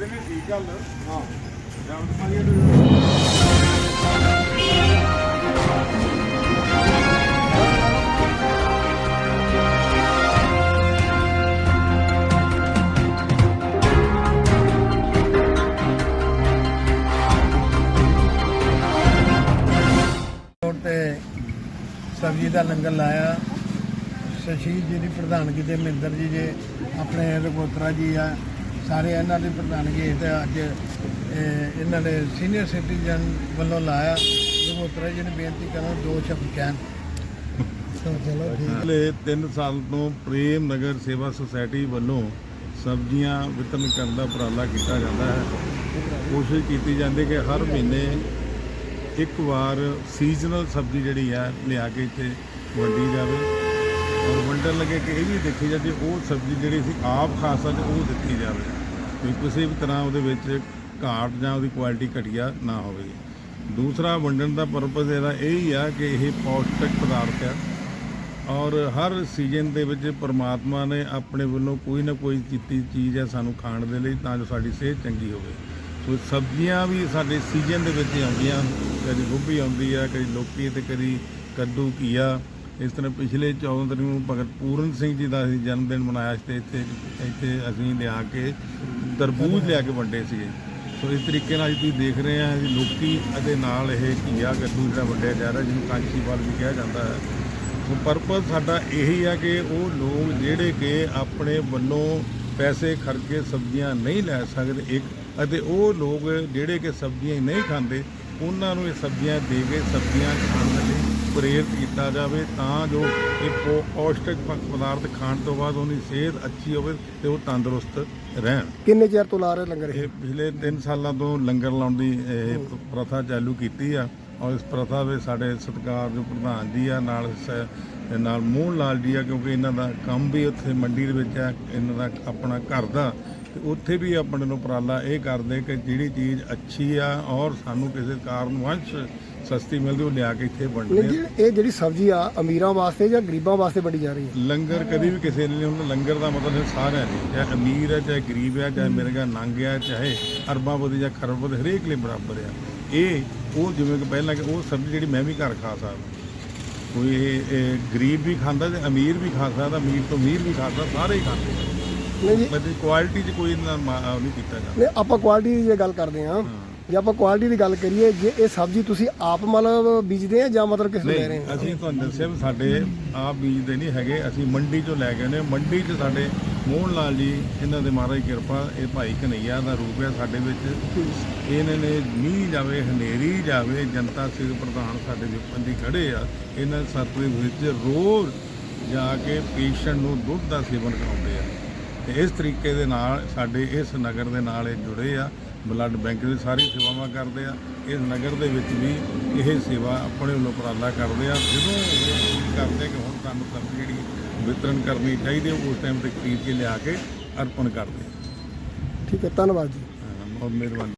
ਨੇ ਠੀਕ ਗੱਲ ਹਾਂ। ਤੇ ਸਬਜ਼ੀ ਦਾ ਲੰਗਰ ਲਾਇਆ। ਸ਼ਸ਼ੀ ਜੀ ਦੀ ਪ੍ਰਧਾਨਗੀ ਦੇ ਮਹਿੰਦਰ ਜੀ ਜੇ ਆਪਣੇ ਰਗੋਤਰਾ ਜੀ ਆ। ਸਾਰੇ ਇਹਨਾਂ ਦੀ ਪ੍ਰਧਾਨਗੀ ਤੇ ਅੱਜ ਇਹ, ਇਹਨਾਂ ਨੇ ਸੀਨੀਅਰ ਸਿਟੀਜ਼ਨ ਵੱਲੋਂ ਲਾਇਆ। ਰਗੋਤਰਾ ਜੀ ਨੇ ਬੇਨਤੀ ਕਰਾਂ ਦੋ ਸ਼ਬਦ ਕਹਿਣ। ਤਾਂ ਚਲੋ ਠੀਕ ਪਿਛਲੇ 3 ਸਾਲ ਤੋਂ ਪ੍ਰੇਮ ਨਗਰ ਸੇਵਾ ਸੁਸਾਇਟੀ ਵੱਲੋਂ ਸਬਜ਼ੀਆਂ ਵਿਤਰਨ ਕਰਨ ਦਾ ਉਪਰਾਲਾ ਕੀਤਾ ਜਾਂਦਾ ਹੈ। ਕੋਸ਼ਿਸ਼ ਕੀਤੀ ਜਾਂਦੀ ਕਿ ਹਰ ਮਹੀਨੇ ਇੱਕ ਵਾਰ ਸੀਜ਼ਨਲ ਸਬਜ਼ੀ ਜਿਹੜੀ ਹੈ ਲਿਆ ਕੇ ਇੱਥੇ ਵੰਡੀ ਜਾਵੇ। ਔਰ ਵੰਡਣ ਲੱਗੇ ਕਿ ਇਹ ਵੀ ਦੇਖੀ ਜਾਵੇ ਉਹ ਸਬਜ਼ੀ ਜਿਹੜੀ ਅਸੀਂ ਆਪ ਖਾ ਸਕਦੇ ਉਹ ਦਿੱਤੀ ਜਾਵੇ। ਕਿ ਕਿਸੇ ਵੀ ਤਰ੍ਹਾਂ ਉਹਦੇ ਵਿੱਚ ਘਾਟ ਜਾਂ ਉਹਦੀ ਕੁਆਲਿਟੀ ਘਟੀਆ ਨਾ ਹੋਵੇ। ਦੂਸਰਾ ਵੰਡਣ ਦਾ ਪਰਪਸ ਇਹਦਾ ਇਹ ਹੀ ਆ ਕਿ ਇਹ ਪੌਸ਼ਟਿਕ ਪਦਾਰਥ ਆ। ਔਰ ਹਰ ਸੀਜ਼ਨ ਦੇ ਵਿੱਚ ਪਰਮਾਤਮਾ ਨੇ ਆਪਣੇ ਵੱਲੋਂ ਕੋਈ ਨਾ ਕੋਈ ਕੀਤੀ ਚੀਜ਼ ਹੈ ਸਾਨੂੰ ਖਾਣ ਦੇ ਲਈ, ਤਾਂ ਜੋ ਸਾਡੀ ਸਿਹਤ ਚੰਗੀ ਹੋਵੇ। ਸੋ ਸਬਜ਼ੀਆਂ ਵੀ ਸਾਡੇ ਸੀਜ਼ਨ ਦੇ ਵਿੱਚ ਆਉਂਦੀਆਂ ਕਦੀ ਗੋਭੀ ਆਉਂਦੀ ਆ, ਕਦੀ ਲੋਕੀ ਤੇ ਕਦੀ ਕੱਦੂ, ਘੀਆ। ਇਸ ਤਰ੍ਹਾਂ ਪਿਛਲੇ 14 ਤਰੀਕ ਨੂੰ ਭਗਤ ਪੂਰਨ ਸਿੰਘ ਜੀ ਦਾ ਅਸੀਂ ਜਨਮ ਦਿਨ ਮਨਾਇਆ ਸੀ ਤੇ ਇੱਥੇ ਇੱਥੇ ਅਸੀਂ ਲਿਆ ਕੇ ਤਰਬੂਜ ਲਿਆ ਕੇ ਵੰਡੇ ਸੀਗੇ। ਸੋ ਇਸ ਤਰੀਕੇ ਨਾਲ ਤੁਸੀਂ ਦੇਖ ਰਹੇ ਆ ਕਿ ਲੋਕੀ ਅਤੇ ਨਾਲ ਇਹ ਘੀਆ ਕੱਦੂ ਜਿਹੜਾ ਵੰਡਿਆ ਜਾ ਰਿਹਾ, ਜਿਹਨੂੰ ਕਾਂਚੀ ਵੀ ਕਿਹਾ ਜਾਂਦਾ ਹੈ। ਸੋ ਪਰਪਸ ਸਾਡਾ ਇਹੀ ਆ ਕਿ ਉਹ ਲੋਕ ਜਿਹੜੇ ਕਿ ਆਪਣੇ ਵੱਲੋਂ ਪੈਸੇ ਖਰਚ ਕੇ ਸਬਜ਼ੀਆਂ ਨਹੀਂ ਲੈ ਸਕਦੇ, ਇੱਕ ਅਤੇ ਉਹ ਲੋਕ ਜਿਹੜੇ ਕਿ ਸਬਜ਼ੀਆਂ ਨਹੀਂ ਖਾਂਦੇ, ਉਹਨਾਂ ਨੂੰ ਇਹ ਸਬਜ਼ੀਆਂ ਦੇ ਕੇ ਸਬਜ਼ੀਆਂ ਖਾਣ ਦੇ ਪ੍ਰੇਰਿਤ ਕੀਤਾ ਜਾਵੇ ਤਾਂ ਜੋ ਇਹ ਪੌਸ਼ਟਿਕ ਪਦਾਰਥ ਖਾਣ ਤੋਂ ਬਾਅਦ ਉਹਦੀ ਸਿਹਤ ਅੱਛੀ ਹੋਵੇ ਤੇ ਉਹ ਤੰਦਰੁਸਤ ਰਹਿਣ। ਕਿੰਨੇ ਚਿਰ ਤੋਂ ਲਾ ਰਹੇ ਲੰਗਰ ਇਹ? ਪਿਛਲੇ 3 ਸਾਲਾਂ ਤੋਂ ਲੰਗਰ ਲਾਉਣ ਦੀ ਇਹ ਪ੍ਰਥਾ ਚਾਲੂ ਕੀਤੀ ਆ ਔਰ ਇਸ ਪ੍ਰਥਾ ਵਿੱਚ ਸਾਡੇ ਸਤਿਕਾਰਯੋਗ ਪ੍ਰਧਾਨ ਜੀ ਆ ਨਾਲ ਨਾਲ ਮੋਹਨ ਲਾਲ ਜੀ ਆ ਕਿਉਂਕਿ ਇਹਨਾਂ ਦਾ ਕੰਮ ਵੀ ਉੱਥੇ ਮੰਡੀ ਦੇ ਵਿੱਚ ਆ ਇਹਨਾਂ ਦਾ ਆਪਣਾ ਘਰ ਦਾ। ਤੇ ਉੱਥੇ ਵੀ ਆਪਣੇ ਨੂੰ ਉਪਰਾਲਾ ਇਹ ਕਰਦੇ ਕਿ ਜਿਹੜੀ ਚੀਜ਼ ਅੱਛੀ ਆ ਔਰ ਸਾਨੂੰ ਕਿਸੇ ਕਾਰਨ ਵੰਸ਼ ਸਸਤੀ ਮਿਲਦੀ ਉਹ ਲਿਆ ਕੇ ਇੱਥੇ ਵੰਡਦੇ ਆ। ਇਹ ਜਿਹੜੀ ਸਬਜ਼ੀ ਆ ਅਮੀਰਾਂ ਵਾਸਤੇ ਜਾਂ ਗਰੀਬਾਂ ਵਾਸਤੇ ਵੰਡੀ ਜਾ ਰਹੀ ਹੈ? ਲੰਗਰ ਕਦੀ ਵੀ ਕਿਸੇ ਨੇ ਹੁੰਦਾ। ਲੰਗਰ ਦਾ ਮਤਲਬ ਹੈ ਸਾਰਿਆਂ ਲਈ ਚਾਹੇ ਅਮੀਰ ਹੈ ਚਾਹੇ ਗਰੀਬ ਹੈ ਚਾਹੇ ਮਿਰਗਾ ਨੰਗ ਹੈ ਚਾਹੇ ਅਰਬਾਪਤੀ ਜਾਂ ਖਰਬਪਤੀ ਹਰੇਕ ਲਈ ਬਰਾਬਰ ਆ। ਇਹ ਉਹ ਜਿਵੇਂ ਕਿ ਪਹਿਲਾਂ ਕਿ ਉਹ ਸਬਜ਼ੀ ਜਿਹੜੀ ਮੈਂ ਵੀ ਘਰ ਖਾ ਸਕਦਾ। ਕੋਈ ਇਹ ਇਹ ਗਰੀਬ ਵੀ ਖਾਂਦਾ ਤੇ ਅਮੀਰ ਵੀ ਖਾ ਸਕਦਾ ਅਮੀਰ ਤੋਂ ਅਮੀਰ ਵੀ ਖਾ ਸਕਦਾ ਸਾਰੇ ਹੀ ਖਾਂਦੇ ਨਹੀਂ ਜੀ। ਮਤਲਬ ਕੁਆਲਿਟੀ 'ਚ ਕੋਈ ਨਾ ਮਾ- ਉਹ ਨਹੀਂ ਕੀਤਾ ਜਾਂਦਾ। ਨਹੀਂ ਆਪਾਂ ਕੁਆਲਿਟੀ ਦੀ ਜੇ ਗੱਲ ਕਰਦੇ ਹਾਂ। ਜੇ ਆਪਾਂ ਕੁਆਲਿਟੀ ਦੀ ਗੱਲ ਕਰੀਏ ਜੇ ਇਹ ਸਬਜ਼ੀ ਤੁਸੀਂ ਆਪ ਮਤਲਬ ਬੀਜਦੇ ਆ ਜਾਂ ਮਤਲਬ ਕਿਸੇ ਲੈ ਰਹੇ ਆ ਅਸੀਂ ਤੁਹਾਨੂੰ ਦੱਸਿਆ ਵੀ ਸਾਡੇ ਆਪ ਬੀਜਦੇ ਨਹੀਂ ਹੈਗੇ ਅਸੀਂ ਮੰਡੀ ਚੋਂ ਲੈ ਕੇ ਆਉਂਦੇ ਹਾਂ। ਮੰਡੀ 'ਚ ਸਾਡੇ ਮੋਹਨ ਲਾਲ ਜੀ ਇਹਨਾਂ ਦੇ ਮਹਾਰਾਜ ਦੀ ਕਿਰਪਾ ਇਹ ਭਾਈ ਕਨਈਆ ਦਾ ਰੂਪ ਹੈ ਸਾਡੇ ਵਿੱਚ। ਇਹਨਾਂ ਨੇ ਮੀਂਹ ਜਾਵੇ ਹਨੇਰੀ ਜਾਵੇ ਜਨਤਾ ਸਿੰਘ ਪ੍ਰਧਾਨ ਸਾਡੇ ਵਿਪੰਦੀ ਖੜੇ ਆ। ਇਹਨਾਂ ਦੇ ਸਤਿ ਵਿੱਚ ਰੋਜ਼ ਜਾ ਕੇ ਪੇਸ਼ੈਂਟ ਨੂੰ ਦੁੱਧ ਦਾ ਸੇਵਨ ਕਰਾਉਂਦੇ ਆ। ਤੇ ਇਸ ਤਰੀਕੇ ਦੇ ਨਾਲ ਸਾਡੇ ਇਸ ਨਗਰ ਦੇ ਨਾਲ ਇਹ ਜੁੜੇ ਆ। ਬਲੱਡ ਬੈਂਕ ਦੀ ਸਾਰੀ ਸੇਵਾਵਾਂ ਕਰਦੇ ਆ। ਇਸ ਨਗਰ ਦੇ ਵਿੱਚ ਵੀ ਇਹ ਸੇਵਾ ਆਪਣੇ ਵੱਲੋਂ ਉਪਰਾਲਾ ਕਰਦੇ ਆ। ਜਦੋਂ ਇਹ ਕਰਦੇ ਕਿ ਹੁਣ ਸਾਨੂੰ ਸਬਜ਼ੀ ਜਿਹੜੀ ਵਿਤਰਨ ਕਰਨੀ ਚਾਹੀਦੀ ਹੈ, ਉਸ ਟਾਈਮ ਤੇ ਖਰੀਦ ਕੇ ਲਿਆ ਕੇ ਅਰਪਣ ਕਰਦੇ ਠੀਕ ਹੈ ਧੰਨਵਾਦ ਜੀ। ਬਹੁਤ ਮਿਹਰਬਾਨੀ।